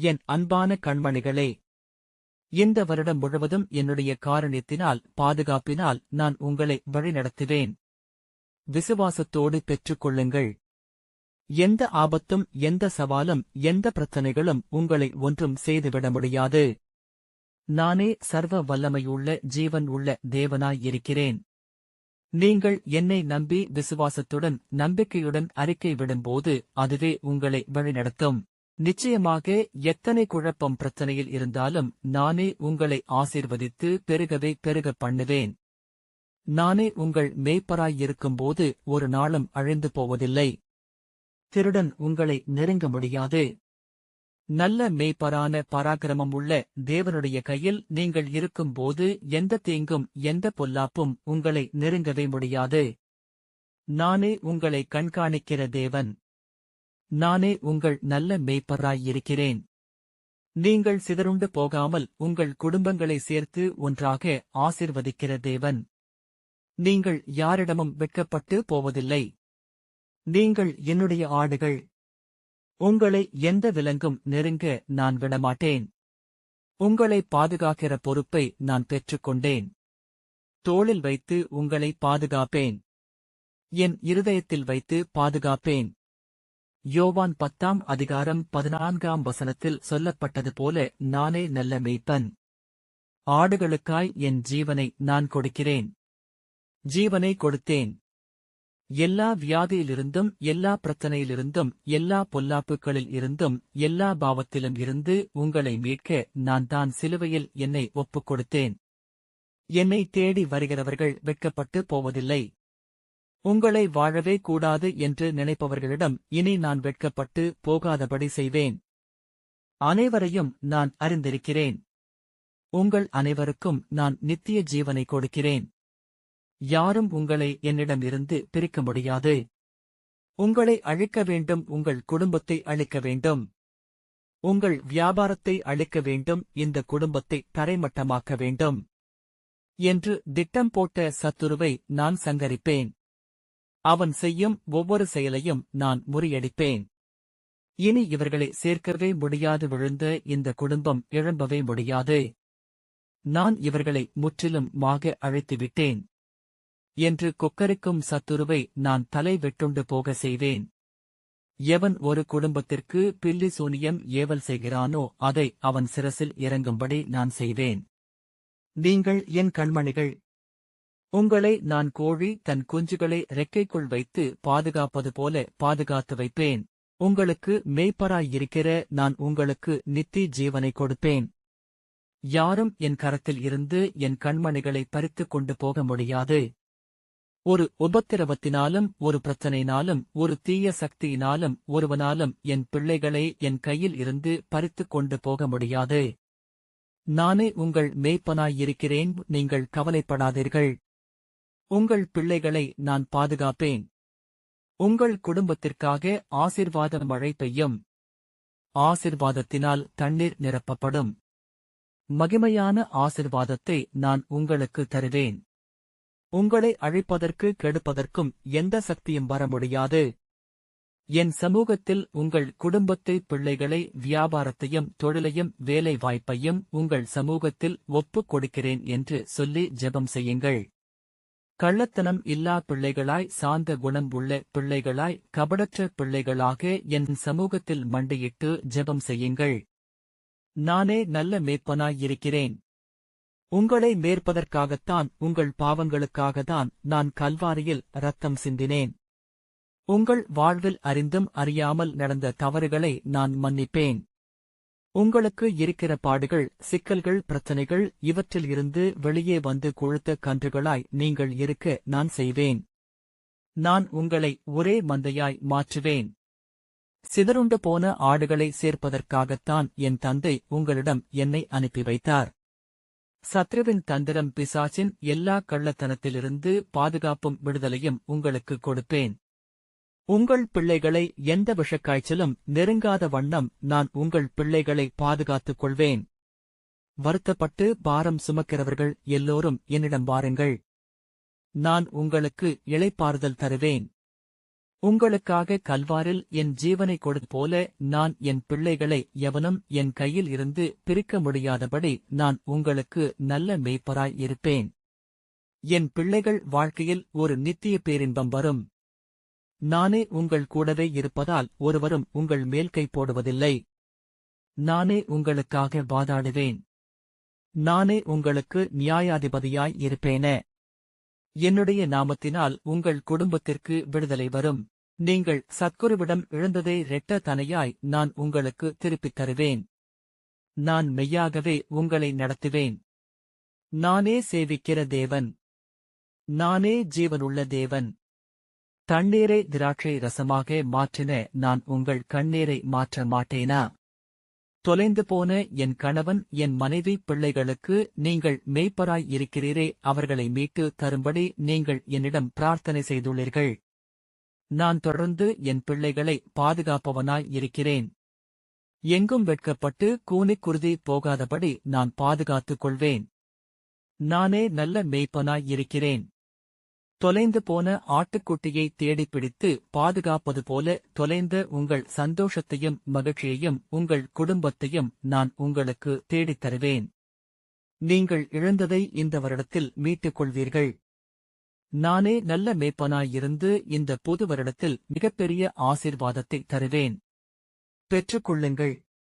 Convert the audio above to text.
என் அன்பான கண்மணிகளே இந்த வருடம் முழுவதும் என்னுடைய காரணியத்தினால் பாதுகாப்பினால் நான் உங்களை வழிநடத்துவேன். விசுவாசத்தோடு பெற்றுக்கொள்ளுங்கள். எந்த ஆபத்தும் எந்த சவாலும் எந்த பிரச்சனைகளும் உங்களை ஒன்றும் செய்துவிட முடியாது. நானே சர்வ வல்லமையுள்ள ஜீவன் உள்ள தேவனாய் இருக்கிறேன். நீங்கள் என்னை நம்பி விசுவாசத்துடன் நம்பிக்கையுடன் அறிக்கை விடும்போது அதுவே உங்களை வழிநடத்தும். நிச்சயமாக எத்தனை குழப்பம் பிரச்சனையில் இருந்தாலும் நானே உங்களை ஆசீர்வதித்து பெருகவே பெருக பண்ணுவேன். நானே உங்கள் மேய்ப்பராயிருக்கும்போது ஒரு நாளும் அழிந்து போவதில்லை. திருடன் உங்களை நெருங்க முடியாது. நல்ல மேய்ப்பரான பராக்கிரமம் உள்ள தேவனுடைய கையில் நீங்கள் இருக்கும்போது எந்த தீங்கும் எந்த பொல்லாப்பும் உங்களை நெருங்கவே முடியாது. நானே உங்களை கண்காணிக்கிற தேவன். நானே உங்கள் நல்ல மேய்ப்பராயிருக்கிறேன். நீங்கள் சிதறுண்டு போகாமல் உங்கள் குடும்பங்களை சேர்த்து ஒன்றாக ஆசிர்வதிக்கிற தேவன். நீங்கள் யாரிடமும் வெட்கப்பட்டு போவதில்லை. நீங்கள் என்னுடைய ஆடுகள். உங்களை எந்த விலங்கும் நெருங்க நான் விடமாட்டேன். உங்களை பாதுகாக்கிற பொறுப்பை நான் பெற்றுக்கொண்டேன். தோளில் வைத்து உங்களை பாதுகாப்பேன். என் இருதயத்தில் வைத்து பாதுகாப்பேன். யோவான் பத்தாம் அதிகாரம் பதினான்காம் வசனத்தில் சொல்லப்பட்டது போல நானே நல்ல மேய்ப்பன். ஆடுகளுக்காய் என் ஜீவனை நான் கொடுக்கிறேன். ஜீவனை கொடுத்தேன். எல்லா வியாதியிலிருந்தும் எல்லா பிரச்சனையிலிருந்தும் எல்லா பொல்லாப்புகளில் இருந்தும் எல்லா பாவத்திலும் இருந்து உங்களை மீட்க நான் தான் சிலுவையில் என்னை ஒப்புக் கொடுத்தேன் என்னை தேடி வருகிறவர்கள் வெட்கப்பட்டு போவதில்லை. உங்களை வாழவே கூடாது என்று நினைப்பவர்களிடம் இனி நான் வெட்கப்பட்டு போகாதபடி செய்வேன். அனைவரையும் நான் அறிந்திருக்கிறேன். உங்கள் அனைவருக்கும் நான் நித்திய ஜீவனை கொடுக்கிறேன். யாரும் உங்களை என்னிடமிருந்து பிரிக்க முடியாது. உங்களை அழிக்க வேண்டும் உங்கள் குடும்பத்தை அழிக்க வேண்டும். உங்கள் வியாபாரத்தை அழிக்க வேண்டும் இந்த குடும்பத்தை தரைமட்டமாக்க வேண்டும். என்று திட்டம் போட்ட சத்துருவை நான் சங்கரிப்பேன். அவன் செய்யும் ஒவ்வொரு செயலையும் நான் முறியடிப்பேன். இனி இவர்களை சேர்க்கவே முடியாது விழுந்த இந்த குடும்பம் இழம்பவே முடியாது. நான் இவர்களை முற்றிலும் மாக அழைத்துவிட்டேன். என்று கொக்கரிக்கும் சத்துருவை நான் தலை வெட்டுண்டு போக செய்வேன். எவன் ஒரு குடும்பத்திற்கு பில்லி சூனியம் ஏவல் செய்கிறானோ அதை அவன் சிரசில் இறங்கும்படி நான் செய்வேன். நீங்கள் என் கண்மணிகள் உங்களை நான் கோழி தன் குஞ்சுகளை ரெக்கைக்குள் வைத்து பாதுகாப்பது போல பாதுகாத்து வைப்பேன். உங்களுக்கு மெய்ப்பராயிருக்கிற நான் உங்களுக்கு நித்தி ஜீவனை கொடுப்பேன். யாரும் என் கரத்தில் இருந்து என் கண்மணிகளை பறித்துக் கொண்டு போக முடியாது. ஒரு உபத்திரவத்தினாலும் ஒரு பிரச்சனையினாலும் ஒரு தீய சக்தியினாலும் ஒருவனாலும் என் பிள்ளைகளை என் கையில் இருந்து பறித்துக் கொண்டு போக முடியாது. நானே உங்கள் மேய்ப்பனாயிருக்கிறேன் நீங்கள் கவலைப்படாதீர்கள். உங்கள் பிள்ளைகளை நான் பாதுகாப்பேன். உங்கள் குடும்பத்திற்காக ஆசிர்வாத மழை பெய்யும். ஆசிர்வாதத்தினால் தண்ணீர் நிரப்பப்படும். மகிமையான ஆசிர்வாதத்தை நான் உங்களுக்கு தருவேன். உங்களை அழிப்பதற்கு கெடுப்பதற்கும் எந்த சக்தியும் வர முடியாது. என் சமூகத்தில் உங்கள் குடும்பத்தை பிள்ளைகளை வியாபாரத்தையும் தொழிலையும் வேலை வாய்ப்பையும் உங்கள் சமூகத்தில் ஒப்புக் கொடுக்கிறேன் என்று சொல்லி ஜெபம் செய்யுங்கள். கள்ளத்தனம் இல்லா பிள்ளைகளாய் சாந்த குணம் உள்ள பிள்ளைகளாய் கபடற்ற பிள்ளைகளாக என் சமூகத்தில் மண்டியிட்டு ஜெபம் செய்யுங்கள். நானே நல்ல மேற்பனாயிருக்கிறேன். உங்களை மேற்பதற்காகத்தான் உங்கள் பாவங்களுக்காகத்தான் நான் கல்வாரியில் ரத்தம் சிந்தினேன். உங்கள் வாழ்வில் அறிந்தும் அறியாமல் நடந்த தவறுகளை நான் மன்னிப்பேன். உங்களுக்கு இருக்கிற பாடுகள் சிக்கல்கள் பிரச்சனைகள் இவற்றில் இருந்து வெளியே வந்து கொழுத்த கன்றுகளாய் நீங்கள் இருக்க நான் செய்வேன். நான் உங்களை ஒரே மந்தையாய் மாற்றுவேன். சிதறுண்டு போன ஆடுகளை சேர்ப்பதற்காகத்தான் என் தந்தை உங்களிடம் என்னை அனுப்பி வைத்தார். சத்ருவின் தந்திரம் பிசாசின் எல்லா கள்ளத்தனத்திலிருந்து பாதுகாப்பும் விடுதலையும் உங்களுக்கு கொடுப்பேன். உங்கள் பிள்ளைகளை எந்த விஷக்காய்ச்சலும் நெருங்காத வண்ணம் நான் உங்கள் பிள்ளைகளை பாதுகாத்துக் கொள்வேன் வருத்தப்பட்டு பாரம் சுமக்கிறவர்கள் எல்லோரும் என்னிடம் வாருங்கள். நான் உங்களுக்கு இளைப்பாறுதல் தருவேன். உங்களுக்காக கல்வாரில் என் ஜீவனை கொடுத்து போல நான் என் பிள்ளைகளை எவனும் என் கையில் இருந்து பிரிக்க முடியாதபடி நான் உங்களுக்கு நல்ல மேய்ப்பராய் இருப்பேன். என் பிள்ளைகள் வாழ்க்கையில் ஒரு நித்திய பேரின்பம் வரும். நானே உங்கள் கூடவே இருப்பதால் ஒருவரும் உங்கள் மேல் கை போடுவதில்லை. நானே உங்களுக்காக வாதாடுவேன். நானே உங்களுக்கு நியாயாதிபதியாய் இருப்பேனே. என்னுடைய நாமத்தினால் உங்கள் குடும்பத்திற்கு விடுதலை வரும். நீங்கள் சத்குருவிடம் இழந்ததை ரெட்ட தனையாய் நான் உங்களுக்கு திருப்பித் தருவேன். நான் மெய்யாகவே உங்களை நடத்துவேன். நானே சேவிக்கிற தேவன். நானே ஜீவனுள்ள தேவன். தண்ணீரை திராட்சை ரசமாக மாற்றின நான் உங்கள் கண்ணீரை மாற்ற மாட்டேனா? தொலைந்து போன என் கணவன் என் மனைவி பிள்ளைகளுக்கு நீங்கள் மெய்ப்பராய் இருக்கிறீரே அவர்களை மீட்டு தரும்படி நீங்கள் என்னிடம் பிரார்த்தனை செய்துள்ளீர்கள். நான் தொடர்ந்து என் பிள்ளைகளை பாதுகாப்பவனாய் இருக்கிறேன். எங்கும் வெட்கப்பட்டு கூனிக் குருதி போகாதபடி நான் பாதுகாத்துக் கொள்வேன். நானே நல்ல மேய்ப்பனாய் இருக்கிறேன். தொலைந்து போன ஆட்டுக்குட்டியை தேடிப்பிடித்து பாதுகாப்பது போல தொலைந்த உங்கள் சந்தோஷத்தையும் மகிழ்ச்சியையும் உங்கள் குடும்பத்தையும் நான் உங்களுக்கு தேடித் தருவேன். நீங்கள் இழந்ததை இந்த வருடத்தில் மீட்டுக் கொள்வீர்கள். நானே நல்ல மேய்ப்பனாயிருந்து இந்த புது வருடத்தில் மிகப்பெரிய ஆசிர்வாதத்தை தருவேன். பெற்றுக்கொள்ளுங்கள்